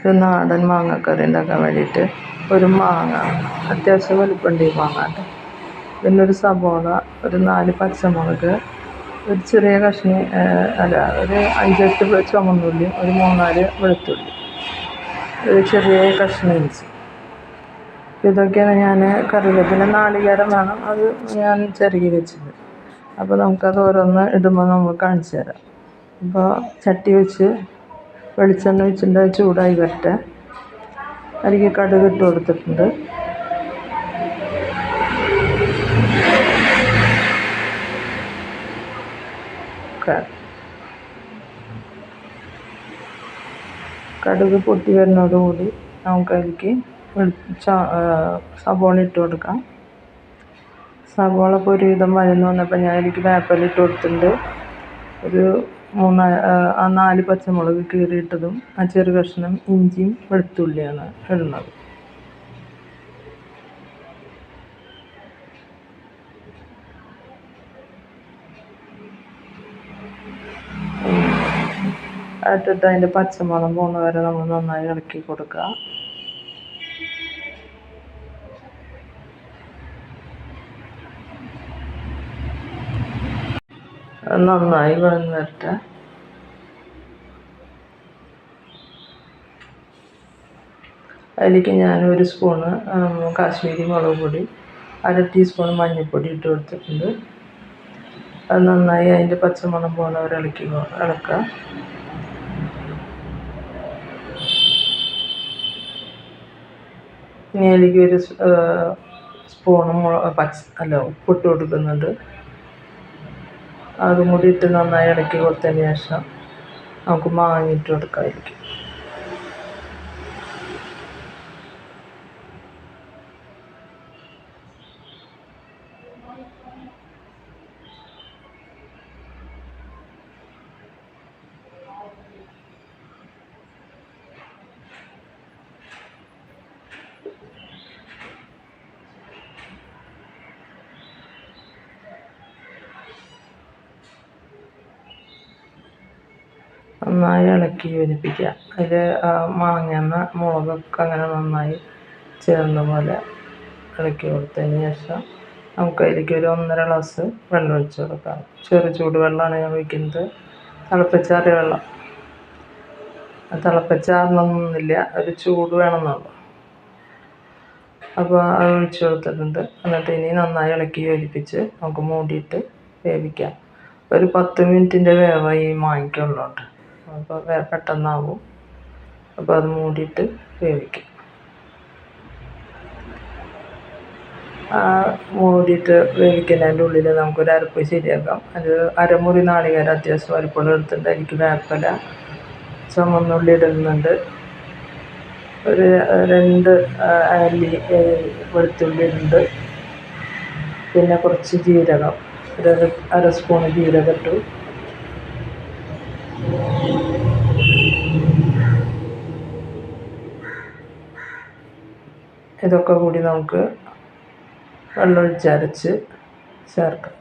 ഒരു നാടൻ മാങ്ങക്കറി ഉണ്ടാക്കാൻ വേണ്ടിയിട്ട് ഒരു മാങ്ങ അത്യാവശ്യം വലുപ്പമുണ്ട് ഈ മാങ്ങ പിന്നെ ഒരു സബോള ഒരു നാല് പച്ചമുളക് ഒരു ചെറിയ കഷ്ണി അല്ല ഒരു അഞ്ചെട്ട് ചുമന്നുള്ളി ഒരു മൂന്നാൽ വെളുത്തുള്ളി ഒരു ചെറിയ കഷ്ണി ഇഞ്ചി. ഇതൊക്കെയാണ് ഞാൻ കറിവേപ്പില നാളികേരം വേണം. അത് ഞാൻ ചെറുകി വെച്ചത് അപ്പോൾ നമുക്കത് ഓരോന്ന് ഇടുമ്പോൾ നമ്മൾ കാണിച്ചു തരാം. അപ്പോൾ ചട്ടി വെച്ച് വെളിച്ചെണ്ണ വെച്ചിട്ട് ചൂടായി വരട്ടെ. അതിലേക്ക് കടുക് ഇട്ട് കൊടുത്തിട്ടുണ്ട്. കടുക് പൊട്ടി വരുന്നതോടുകൂടി നമുക്ക് നമുക്കതിലേക്ക് സബോള ഇട്ട് കൊടുക്കാം. സബോള ഇപ്പോൾ ഒരുവിധം വരുന്നു വന്നപ്പോൾ ഞാൻ അതിലേക്ക് വേപ്പലിട്ട് കൊടുത്തിട്ടുണ്ട്. ഒരു മൂന്ന് ആ നാല് പച്ചമുളക് കീറിയിട്ടതും ആ ചെറു കഷ്ണം ഇഞ്ചിയും വെളുത്തുള്ളിയാണ് ഇടുന്നത്. ഇട്ടിട്ട് അതിന്റെ പച്ചമണം പോകുന്ന വരെ നമ്മൾ നന്നായി ഇളക്കി കൊടുക്കുക. നന്നായി വളർന്നു വരട്ടെ. അതിലേക്ക് ഞാൻ ഒരു സ്പൂണ് കാശ്മീരി മുളക് പൊടി അര ടീസ്പൂൺ മഞ്ഞൾപ്പൊടി ഇട്ട് കൊടുത്തിട്ടുണ്ട്. അത് നന്നായി അതിന്റെ പച്ചമണം പോകുന്നവരെ ഇളക്കി ഇളക്കുക. ഇനി അതിലേക്ക് ഒരു സ്പൂണ് പച്ച അല്ല ഉപ്പിട്ട് കൊടുക്കുന്നുണ്ട്. അതും കൂടി ഇട്ട് നന്നായി ഇളക്കി കൊടുത്തതിന് ശേഷം നമുക്ക് മാങ്ങിട്ട് കൊടുക്കാമായിരിക്കും നന്നായി ഇളക്കി യോജിപ്പിക്കുക. അതിൽ മാങ്ങ മുളകൊക്കെ അങ്ങനെ നന്നായി ചേർന്ന പോലെ ഇളക്കി കൊടുത്തതിന് ശേഷം നമുക്ക് അതിലേക്ക് ഒരു ഒന്നര ഗ്ലാസ് വെള്ളം ഒഴിച്ച് കൊടുക്കാം. ചെറു ചൂട് വെള്ളമാണ് ഞാൻ ഒഴിക്കുന്നത്. തിളപ്പിച്ചാറിയ വെള്ളം. തിളപ്പിച്ചാറണമെന്നില്ല ഒരു ചൂട് വേണമെന്നുള്ളൂ. അപ്പോൾ അത് ഒഴിച്ച് കൊടുത്തിട്ടുണ്ട്. എന്നിട്ട് ഇനി നന്നായി ഇളക്കി യോജിപ്പിച്ച് നമുക്ക് മൂടിയിട്ട് വേവിക്കാം. ഒരു പത്ത് മിനിറ്റിന്റെ വേവായി മാങ്ങിക്കുള്ളൂ കേട്ടോ അപ്പോൾ പെട്ടെന്നാവും. അപ്പോൾ അത് മൂടിയിട്ട് വേവിക്കും. മൂടിയിട്ട് വേവിക്കുന്നതിന്റെ ഉള്ളിൽ നമുക്കൊരു അരപ്പ് ശരിയാക്കാം. അത് അരമുറി നാളികേരം അത്യാവശ്യം അരപ്പുകൾ എടുത്തിട്ട് എനിക്ക് വേപ്പല ചുമന്നുള്ളി ഇടുന്നുണ്ട്. ഒരു രണ്ട് അല്ലി വെളുത്തുള്ളി ഉണ്ട് പിന്നെ കുറച്ച് ജീരകം. ഒരു അര സ്പൂൺ ജീരകം ഇട്ടു. ഇതൊക്കെ കൂടി നമുക്ക് വെള്ളമൊഴിച്ചരച്ച് ചേർക്കാം.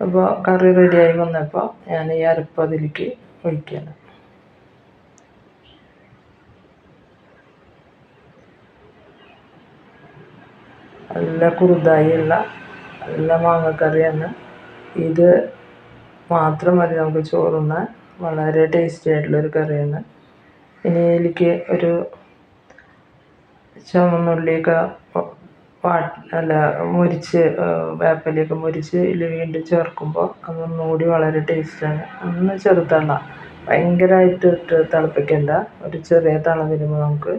അപ്പോൾ കറി റെഡിയായി വന്നപ്പോൾ ഞാൻ ഈ അരപ്പ് അതിലേക്ക് ഒഴിക്കുകയാണ്. നല്ല കുറുതായുള്ള നല്ല മാങ്ങക്കറിയാണ് ഇത് മാത്രം മതി നമുക്ക് ചോറുണ്ണാൻ വളരെ ടേസ്റ്റി ആയിട്ടുള്ളൊരു കറിയാണ്. ഇനി എനിക്ക് ഒരു ചുമന്നുള്ളിയൊക്കെ അല്ല മുരിച്ച് വേപ്പലയൊക്കെ മുരിച്ച് ഇതിൽ വീണ്ടും ചേർക്കുമ്പോൾ അതൊന്നുകൂടി വളരെ ടേസ്റ്റാണ് ഒന്ന് ചെറുതള്ള ഭയങ്കരമായിട്ട് ഇട്ട് തിളപ്പിക്കണ്ട. ഒരു ചെറിയ തള വരുമ്പോൾ നമുക്ക്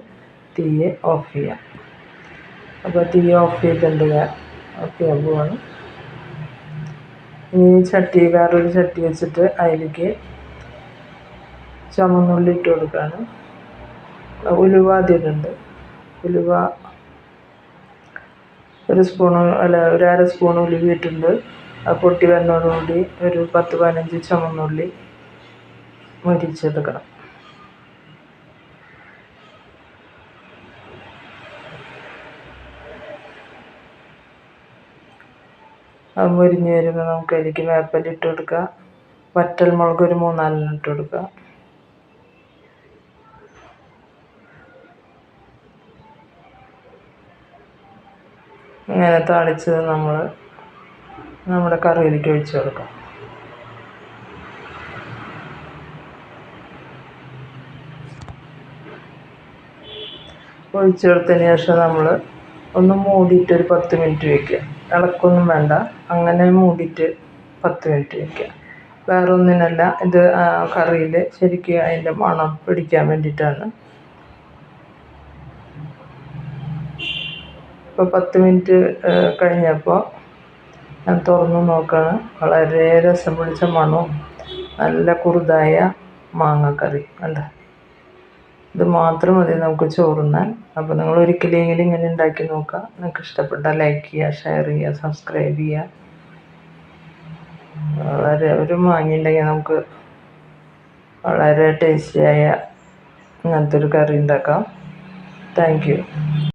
തീയെ ഓഫ് ചെയ്യാം. അപ്പോൾ തീ ഓഫ് ചെയ്തിട്ടുണ്ട്. ഓക്കെ ചെയ്യാൻ പോവാണ് ഇനി ചട്ടി വേറൊരു ചട്ടി വെച്ചിട്ട് അതിലേക്ക് ചുമന്നുള്ളി ഇട്ട് കൊടുക്കുകയാണ് ഉലുവ അതിലുണ്ട് ഉലുവ ഒരു സ്പൂണ് അല്ല ഒരു അര സ്പൂൺ ഉലുവ ഇട്ടിട്ടുണ്ട്. ആ പൊട്ടി വരുന്നതോടുകൂടി ഒരു പത്ത് പതിനഞ്ച് ചുമന്നുള്ളി മരിച്ചെടുക്കണം. മുരിഞ്ഞ് വരുമ്പോൾ നമുക്ക് അതിലേക്ക് വേപ്പില ഇട്ട് കൊടുക്കുക. വറ്റൽ മുളക് ഒരു മൂന്നാലെണ്ണം ഇട്ട് കൊടുക്കുക. ഇങ്ങനെ താളിച്ചത് നമ്മൾ നമ്മുടെ കറിയിലേക്ക് ഒഴിച്ചു കൊടുക്കാം. ഒഴിച്ചു കൊടുത്തതിന് ശേഷം നമ്മൾ ഒന്ന് മൂടിയിട്ട് ഒരു പത്ത് മിനിറ്റ് വയ്ക്കുക ഇളക്കൊന്നും വേണ്ട. അങ്ങനെ മൂടിയിട്ട് പത്ത് മിനിറ്റ് വയ്ക്കുക വേറെ ഒന്നിനല്ല ഇത് കറിയിൽ ശരിക്കും അതിന്റെ മണം പിടിക്കാൻ വേണ്ടിയിട്ടാണ്. ഇപ്പോൾ പത്ത് മിനിറ്റ് കഴിഞ്ഞപ്പോൾ ഞാൻ തുറന്നു നോക്കുകയാണ് വളരെ രസം പിടിച്ച മണവും നല്ല കുറുതായ മാങ്ങക്കറി കണ്ട? ഇത് മാത്രം മതി നമുക്ക് ചോറുണ്ണാൻ. അപ്പോൾ നിങ്ങൾ ഒരിക്കലെങ്കിലും ഇങ്ങനെ ഉണ്ടാക്കി നോക്കുക. നിങ്ങൾക്ക് ഇഷ്ടപ്പെട്ടാൽ ലൈക്ക് ചെയ്യുക ഷെയർ ചെയ്യുക സബ്സ്ക്രൈബ് ചെയ്യുക. വളരെ ഒരു മാങ്ങി ഉണ്ടെങ്കിൽ നമുക്ക് വളരെ ടേസ്റ്റിയായ അങ്ങനത്തെ ഒരു കറി ഉണ്ടാക്കാം. Thank you